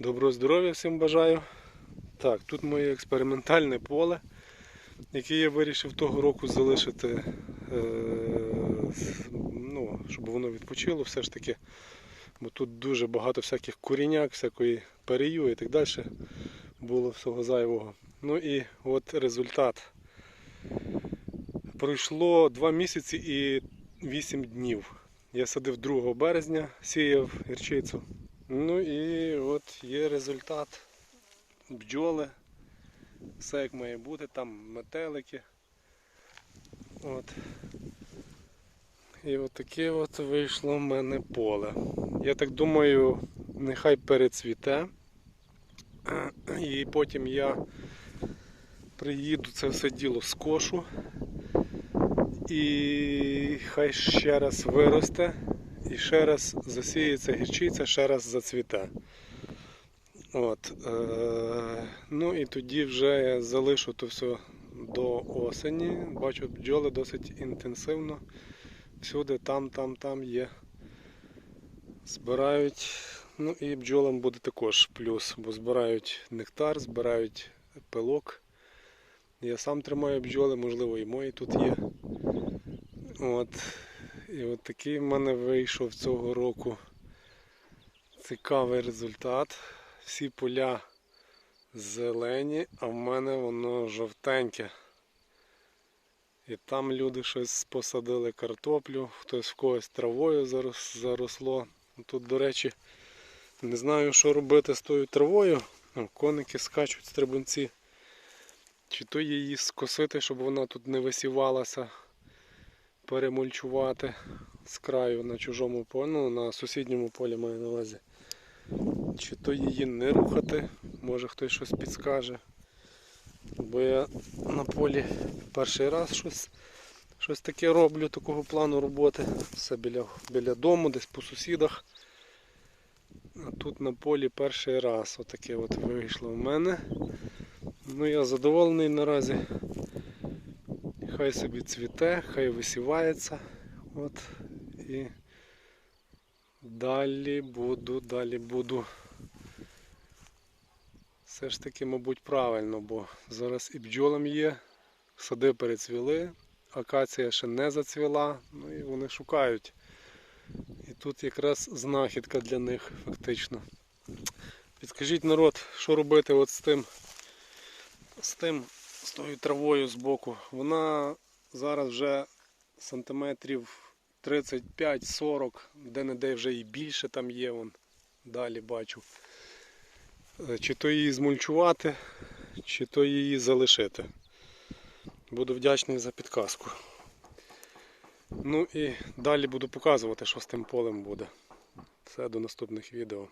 Доброго здоров'я всім бажаю. Так, тут моє експериментальне поле, яке я вирішив того року залишити, е, ну, щоб воно відпочило все ж таки. Бо тут дуже багато всяких коріняк, всякої перею і так далі. Було всього зайвого. Ну і от результат. Пройшло 2 місяці і 8 днів. Я садив 2 березня, сіяв гірчицю. Ну і от є результат. Бджоли. Все як має бути, там метелики. От. І от таке от вийшло в мене поле. Я так думаю, нехай перецвіте. І потім я приїду це все діло скошу. І хай ще раз виросте. І ще раз засіється гірчиця, ще раз зацвіте. От, е, ну і тоді вже я залишу то все до осені. Бачу, бджоли досить інтенсивно. Всюди, там, там, там є. Збирають. Ну і бджолам буде також плюс, бо збирають нектар, збирають пилок. Я сам тримаю бджоли, можливо, і мої тут є. От. І от такий в мене вийшов цього року цікавий результат. Всі поля зелені, а в мене воно жовтеньке. І там люди щось посадили картоплю, хтось в когось травою заросло. Тут, до речі, не знаю, що робити з тою травою. Коники скачуть стрибунці. Чи то її скосити, щоб вона тут не висівалася, перемульчувати з краю на чужому полі, ну, на сусідньому полі маю на увазі. Чи то її не рухати, може хтось щось підскаже. Бо я на полі перший раз щось, щось таке роблю, такого плану роботи. Все біля, біля дому, десь по сусідах. А тут на полі перший раз отаке от вийшло в мене. Ну я задоволений наразі. Хай собі цвіте, хай висівається. От. І далі буду, далі буду. Все ж таки, мабуть, правильно, бо зараз і бджолам є, сади перецвіли, акація ще не зацвіла, ну і вони шукають. І тут якраз знахідка для них фактично. Підскажіть народ, що робити от з тим, з тим, з тою травою збоку. Вона зараз вже сантиметрів 35-40, де-не-де вже і більше там є, вон, далі бачу. Е, Чи то її змульчувати, чи то її залишити. Буду вдячний за підказку. Ну і далі буду показувати, що з тим полем буде. Все до наступних відео.